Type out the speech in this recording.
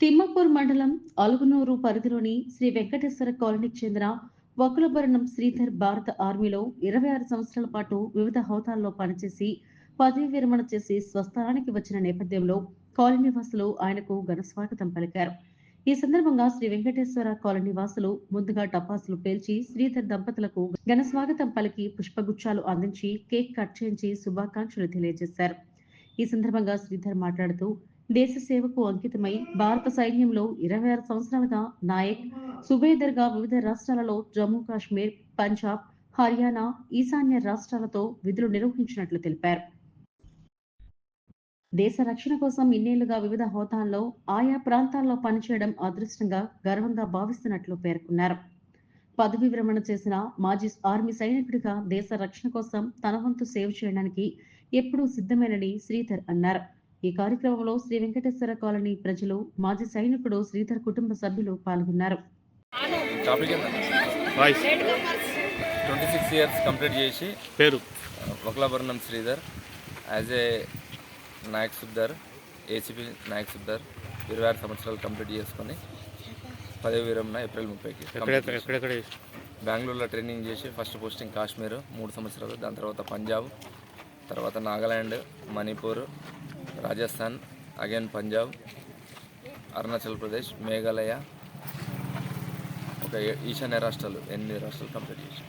తిమ్మపూర్ మండలం అలుగునూరు పరిధిలోని శ్రీ వెంకటేశ్వర కాలనీకి చెందిన వకులభరణం శ్రీధర్ భారత ఆర్మీలో ఇరవై ఆరు సంవత్సరాల పాటు వివిధ హోదాల్లో పనిచేసి పదవి విరమణ చేసి స్వస్థలానికి వచ్చిన నేపథ్యంలో కాలనీ వాసులు ఆయనకు ఘన స్వాగతం పలికారు. ఈ సందర్భంగా శ్రీ వెంకటేశ్వర కాలనీ వాసులు ముందుగా టపాసులు పేల్చి శ్రీధర్ దంపతులకు ఘన స్వాగతం పలికి పుష్పగుచ్చాలు అందించి కేక్ కట్ చేయించి శుభాకాంక్షలు తెలియజేశారు. ఈ సందర్భంగా శ్రీధర్ మాట్లాడుతూ దేశ సేవకు అంకితమై భారత సైన్యంలో ఇరవై ఆరు సంవత్సరాలుగా నాయక్ సుబేదర్గా వివిధ రాష్ట్రాలలో జమ్మూ కాశ్మీర్ పంజాబ్ హర్యానా ఈశాన్య రాష్ట్రాలతో విధులు నిర్వహించినట్లు తెలిపారు. దేశ రక్షణ కోసం ఇన్నేళ్ళుగా వివిధ హోదాల్లో ఆయా ప్రాంతాల్లో పనిచేయడం అదృష్టంగా గర్వంగా భావిస్తున్నట్లు పేర్కొన్నారు. పదవి విరమణ చేసిన మాజీ ఆర్మీ సైనికుడిగా దేశ రక్షణ కోసం తన వంతు సేవ చేయడానికి ఎప్పుడూ సిద్ధమేనని శ్రీధర్ అన్నారు. ఈ కార్యక్రమంలో శ్రీ వెంకటేశ్వర కాలనీ ప్రజలు మాజీ సైనికుడు శ్రీధర్ కుటుంబ సభ్యులు పాల్గొన్నారు. ట్వంటీ సిక్స్ ఇయర్స్ కంప్లీట్ చేసి పేరు. వకలాభరణం Sridhar as a Nayak ACP Nayak సుబ్దర్ ఇరవై ఆరు సంవత్సరాలు కంప్లీట్ చేసుకొని పదవి విరమణ ఏప్రిల్ ముప్పైకి బెంగళూరులో ట్రైనింగ్ చేసి ఫస్ట్ పోస్టింగ్ కాశ్మీర్ మూడు సంవత్సరాలు దాని తర్వాత పంజాబ్ తర్వాత నాగాల్యాండ్ మణిపూర్ రాజస్థాన్ అగైన్ పంజాబ్ అరుణాచల్ ప్రదేశ్ మేఘాలయ. ఒక ఈశాన్య రాష్ట్రాలు ఎనిమిది రాష్ట్రాలు కంప్లీట్ చేసి